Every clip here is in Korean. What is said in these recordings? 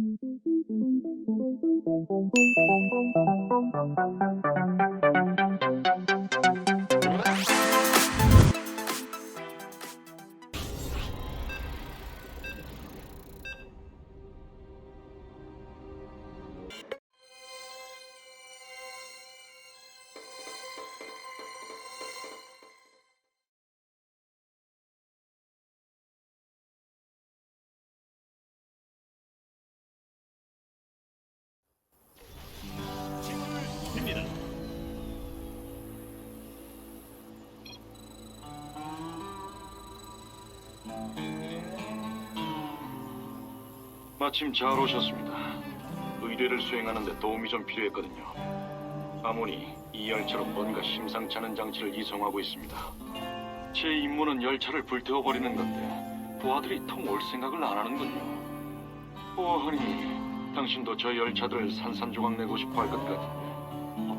입 마침 잘 오셨습니다. 의뢰를 수행하는데 도움이 좀 필요했거든요. 아모니 이 열차로 뭔가 심상치 않은 장치를 이송하고 있습니다. 제 임무는 열차를 불태워버리는 건데 부하들이 통 올 생각을 안 하는군요. 보아하니 당신도 저 열차들을 산산조각 내고 싶어 할 것 같은데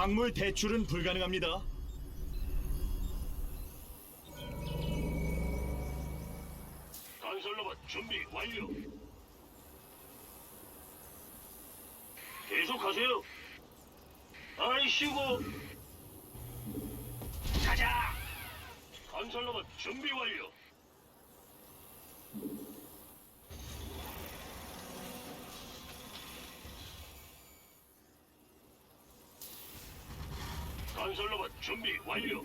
광물 대출은 불가능합니다. 건설로만 준비 완료. 계속하세요. 아이씨고. 가자. 건설로만 준비 완료. 건설로만 준비 완료.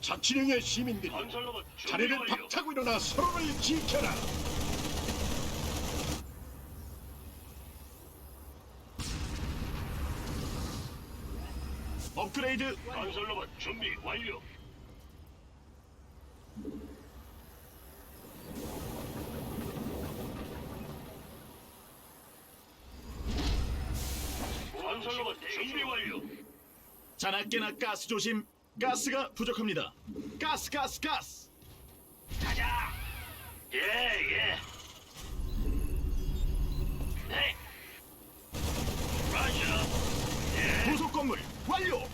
자치령의 시민들이 준비 자리를 완료. 박차고 일어나 서로를 지켜라. 업그레이드 건설로만 준비 완료. 건설로만 준비 완료. 자나깨나 가스 조심. 가스가 부족합니다. 가스 가스 가스. 가자. 예, 예. 네. 라자. 부속 건물 완료.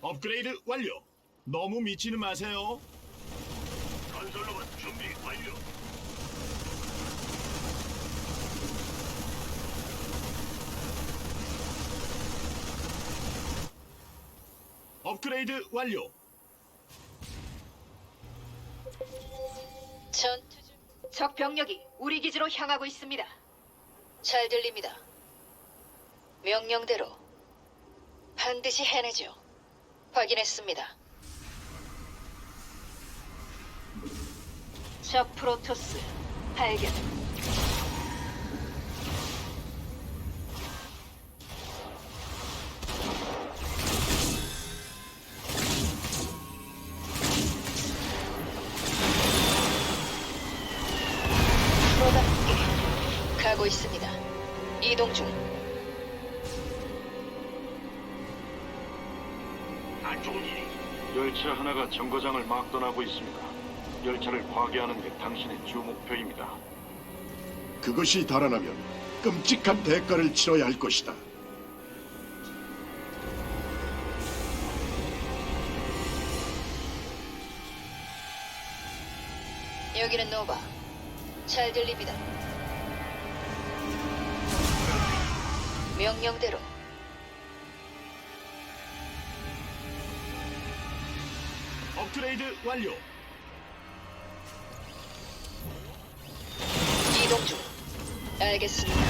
업그레이드 완료. 너무 미치는 마세요. 건설로만 준비 완료. 업그레이드 완료. 전투 중. 적 병력이 우리 기지로 향하고 있습니다. 잘 들립니다. 명령대로 반드시 해내죠. 확인했습니다. 적 프로토스 발견. 가고 있습니다. 이동 중. 안 좋은 일이. 열차 하나가 정거장을 막 떠나고 있습니다. 열차를 파괴하는 게 당신의 주 목표입니다. 그것이 달아나면 끔찍한 대가를 치러야 할 것이다. 여기는 노바. 잘 들립니다. 명령대로 업그레이드 완료. 이동 중. 알겠습니다.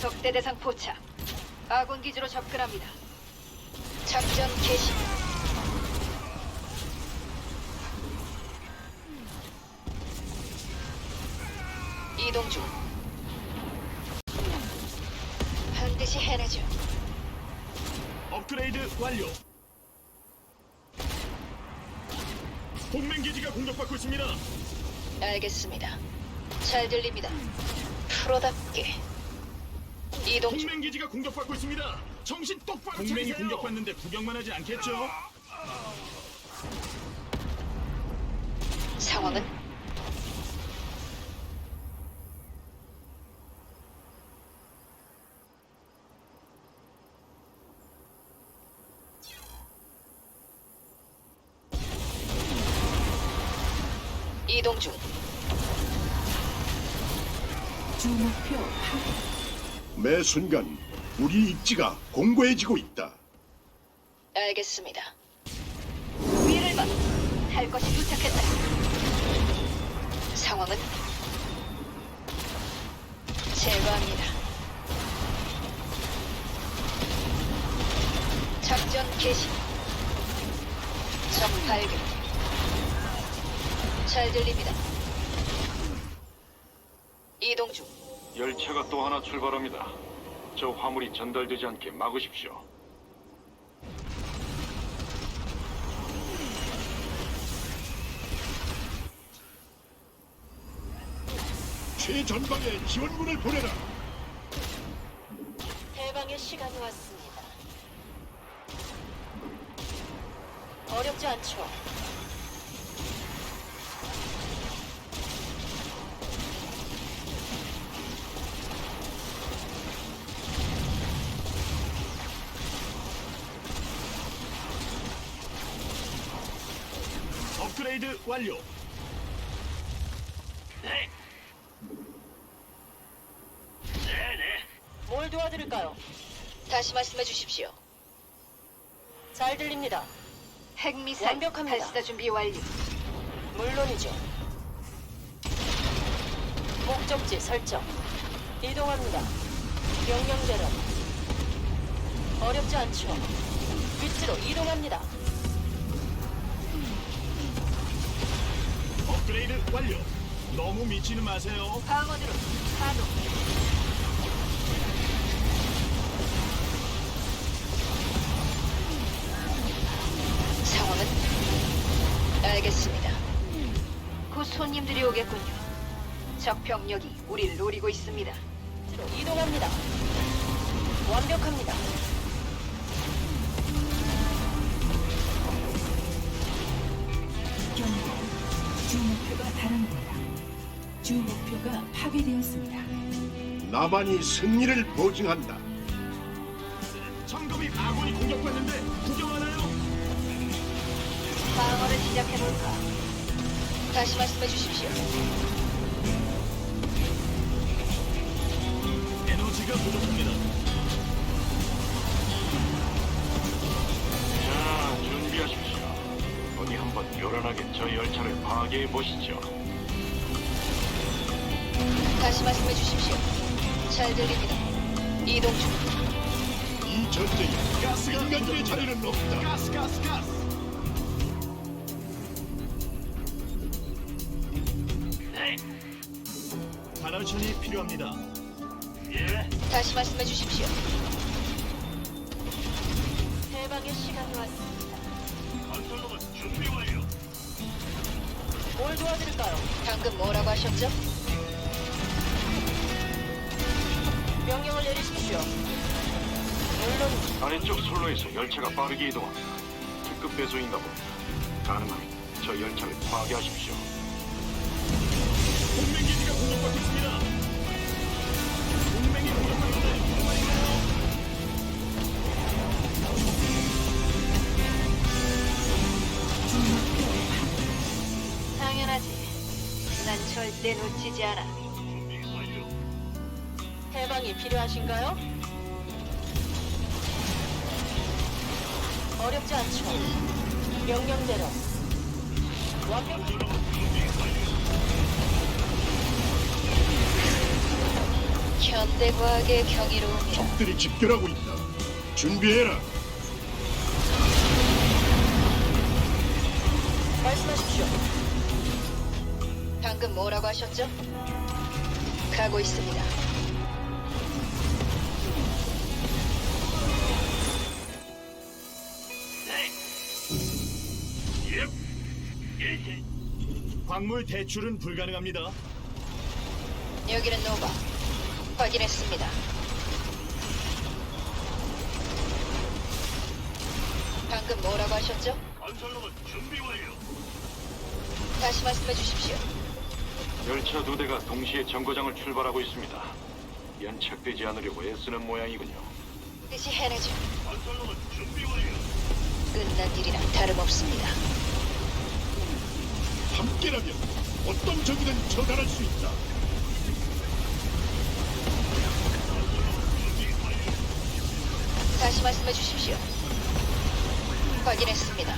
적대 대상 포착. 아군 기지로 접근합니다. 작전 개시. 이동 중. 반드시 해내죠. 업그레이드 완료. 동맹 기지가 공격받고 있습니다. 알겠습니다. 잘 들립니다. 프로답게. 이동 중. 동맹 기지가 공격받고 있습니다. 정신 똑바로 동맹이 공격받는데 구경만 하지 않겠죠? 상황은 이동 중. 주목표 매 순간 우리 입지가 공고해지고 있다. 알겠습니다. 위를 봐. 할 것이 도착했다. 상황은 제거합니다. 작전 개시. 적 발견. 잘 들립니다. 이동 중. 열차가 또 하나 출발합니다. 저 화물이 전달되지 않게 막으십시오. 최전방에 지원군을 보내라. 해방의 시간이 왔습니다. 어렵지 않죠? 업그레이드 완료. 네. 네 네. 뭘 도와드릴까요? 다시 말씀해 주십시오. 잘 들립니다. 핵미사일 완벽합니다. 발사 준비 완료. 물론이죠. 목적지 설정. 이동합니다. 명령대로. 어렵지 않죠. 위치로 이동합니다. 완료. 너무 미치는 마세요. 방어드로 가동. 상황은 알겠습니다. 곧 손님들이 오겠군요. 적 병력이 우리를 노리고 있습니다. 이동합니다. 완벽합니다. 주목표가 달합니다. 주 목표가 파괴되었습니다. 나만이 승리를 보증한다. 점검이 아군이 공격받는데 구경하나요? 방어를 시작해볼까? 다시 말씀해 주십시오. 에너지가 부족합니다. 한번 요란하게 저 열차를 파괴해 보시죠. 다시 말씀해 주십시오. 잘 들립니다. 이동 중. 이 전쟁에 인간들의 자리는 없다. 가스 가스 가스. 네. 발열천이 필요합니다. 예. 다시 말씀해 주십시오. 해방의 시간이 왔습니다. 뭘 도와드릴까요? 방금 뭐라고 하셨죠? 명령을 내리십시오. 물론 아래쪽 선로에서 열차가 빠르게 이동합니다. 특급 배송인가 봅니다. 가능하면 저 열차를 파괴하십시오. 동맹 기지가 공격받고 있습니다. 동맹이 공격받는 당연하지. 난 절대 놓치지 않아. 준비 완료. 해방이 필요하신가요? 어렵지 않죠. 명령대로. 완벽. 건설로봇 준비 완료. 현대 과학의 경이로움이 적들이 집결하고 있다. 준비해라. 말씀하십시오. 방금 뭐라고 하셨죠? 가고 있습니다. 광물 대출은 불가능합니다. 여기는 노바. 확인했습니다. 방금 뭐라고 하셨죠? 건설로봇 준비 완료. 다시 말씀해 주십시오. 열차 두 대가 동시에 정거장을 출발하고 있습니다. 연착되지 않으려고 애쓰는 모양이군요. 뜻이 해내죠. 건설로봇 준비 완료. 끝난 일이랑 다름없습니다. 함께라면 어떤 적이든 처단할 수 있다. 다시 말씀해 주십시오. 확인했습니다.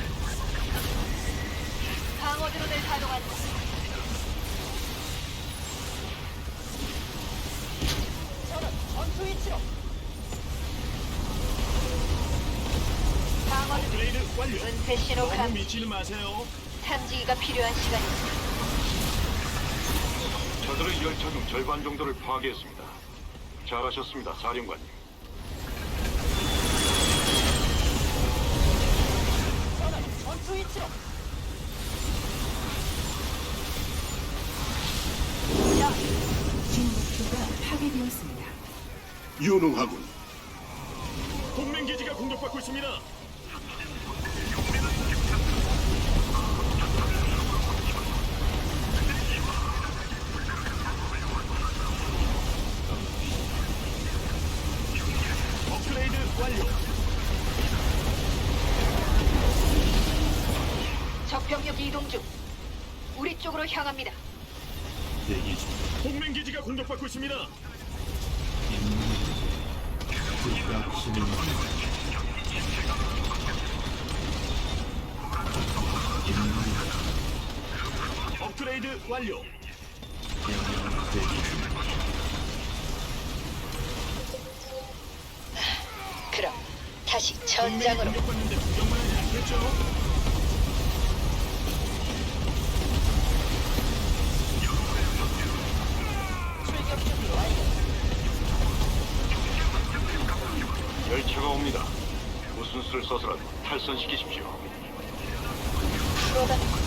방어드론을 가동한다. 완료. 은폐 신호 너무. 미치는 마세요. 탐지기가 필요한 시간입니다. 저들의 열차 중 절반 정도를 파괴했습니다. 잘하셨습니다, 사령관님. 전투 위치로. 주 목표가 파괴되었습니다. 유능하군. 동맹 기지가 공격받고 있습니다. 있습니다. 업그레이드 완료. 그럼 다시 전장으로. 공격받는데 구경만 하지 않겠죠? 차가 옵니다. 무슨 수를 써서라도 탈선시키십시오. 출격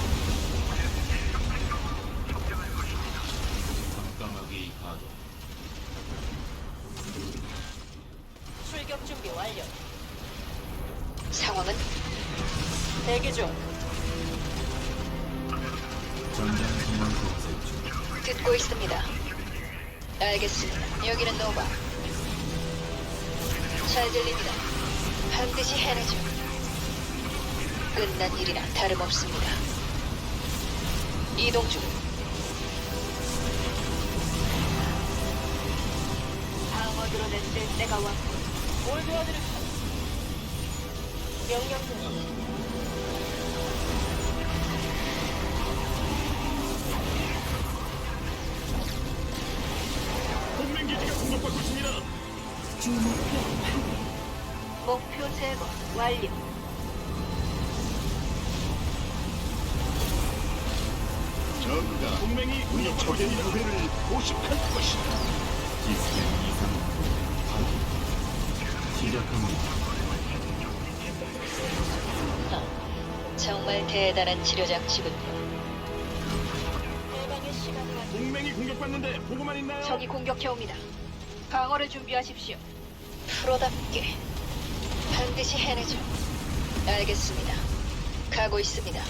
다름없습니다. 이동 중. 방어드론을 쓸 때가 왔고 뭘 도와드릴까요? 명령 중. 동맹 기지가 공격받고 있습니다. 주 목표 파괴. 목표 제거 완료. 저그가 동맹이 우리 적의. 유해를 포식할 것이다. 정말 대단한 치료 장치군요. 동맹이 공격받는데 보고만 있나요? 적이 공격해 옵니다. 방어를 준비하십시오. 프로답게 반드시 해내죠. 알겠습니다. 가고 있습니다.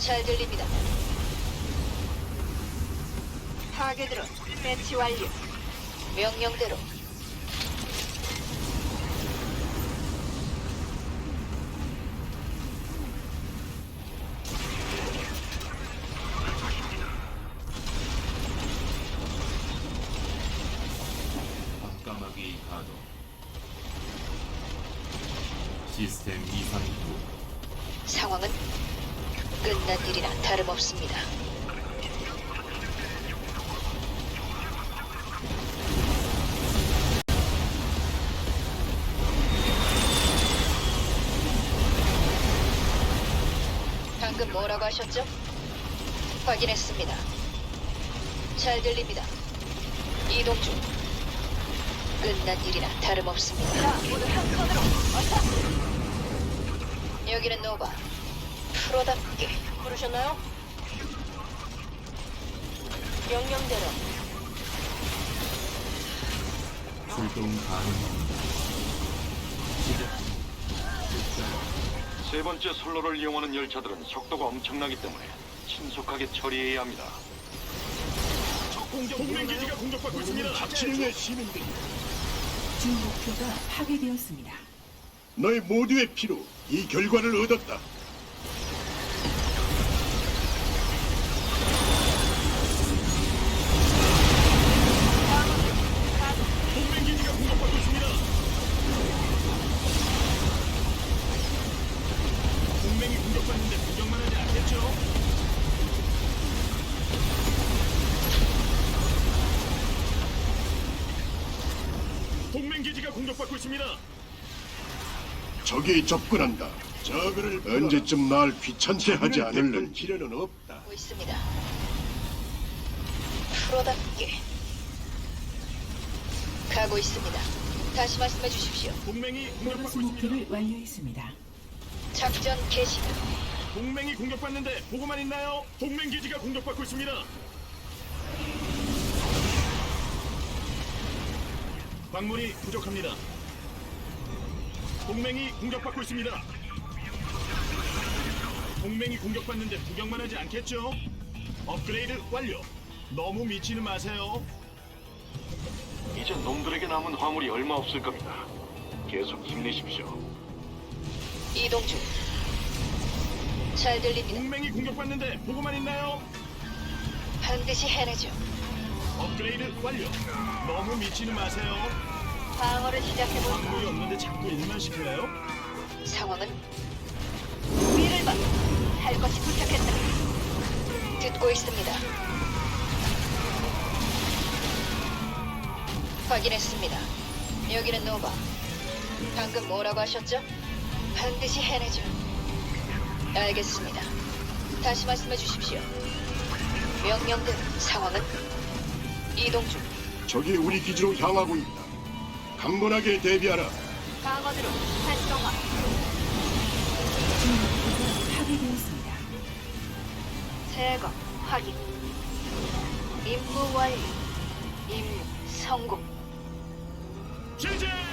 잘 들립니다. 파괴 드론 배치 완료. 명령대로 밤까마귀 가동 시스템 이상 후 상황은 끝난 일이나 다름없습니다. 방금 뭐라고 하셨죠? 확인했습니다. 잘 들립니다. 이동 중. 끝난 일이나 다름없습니다. 자, 모두 한 손으로 어서. 여기는 노바. 프로답게 부르셨나요? 명령대로 출동 가능합니다. 세 번째 선로를 이용하는 열차들은 속도가 엄청나기 때문에 신속하게 처리해야 합니다. 적 공격 동맹 기지가 공격받고 있습니다. 자치령의 시민들 주 목표가 파괴되었습니다. 너희 모두의 피로 이 결과를 얻었다. 동맹 기지가 공격받고 있습니다. 적이 접근한다. 저그를 언제쯤 날 귀찮게 하지 않을는 필요는 없다. 하고 있습니다. 프로답게 가고 있습니다. 다시 말씀해 주십시오. 동맹이 보너스 공격받고 있습니다. 완료했습니다. 작전 개시. 동맹이 공격받는데 보고만 있나요? 동맹 기지가 공격받고 있습니다. 광물이 부족합니다. 동맹이 공격받고 있습니다. 동맹이 공격받는데 구경만 하지 않겠죠? 업그레이드 완료. 너무 미치는 마세요. 이제 놈들에게 남은 화물이 얼마 없을 겁니다. 계속 힘내십시오. 이동 중. 잘 들립니다. 동맹이 공격받는데 보고만 있나요? 반드시 해내죠. 업그레이드 완료. 너무 미치는 마세요. 방어를 시작해볼까? 광물이 없는데 자꾸 일만 시킬래요? 상황은 위를 봐. 할 것이 부탁했다. 듣고 있습니다. 확인했습니다. 여기는 노바. 방금 뭐라고 하셨죠? 반드시 해내죠. 알겠습니다. 다시 말씀해 주십시오. 명령대로 상황은 이동 중. 적이 우리 기지로 향하고 있다. 강건하게 대비하라. 방어드로 활성화. 파괴되었습니다. 제거 확인. 임무 완료. 임무 성공. 제재!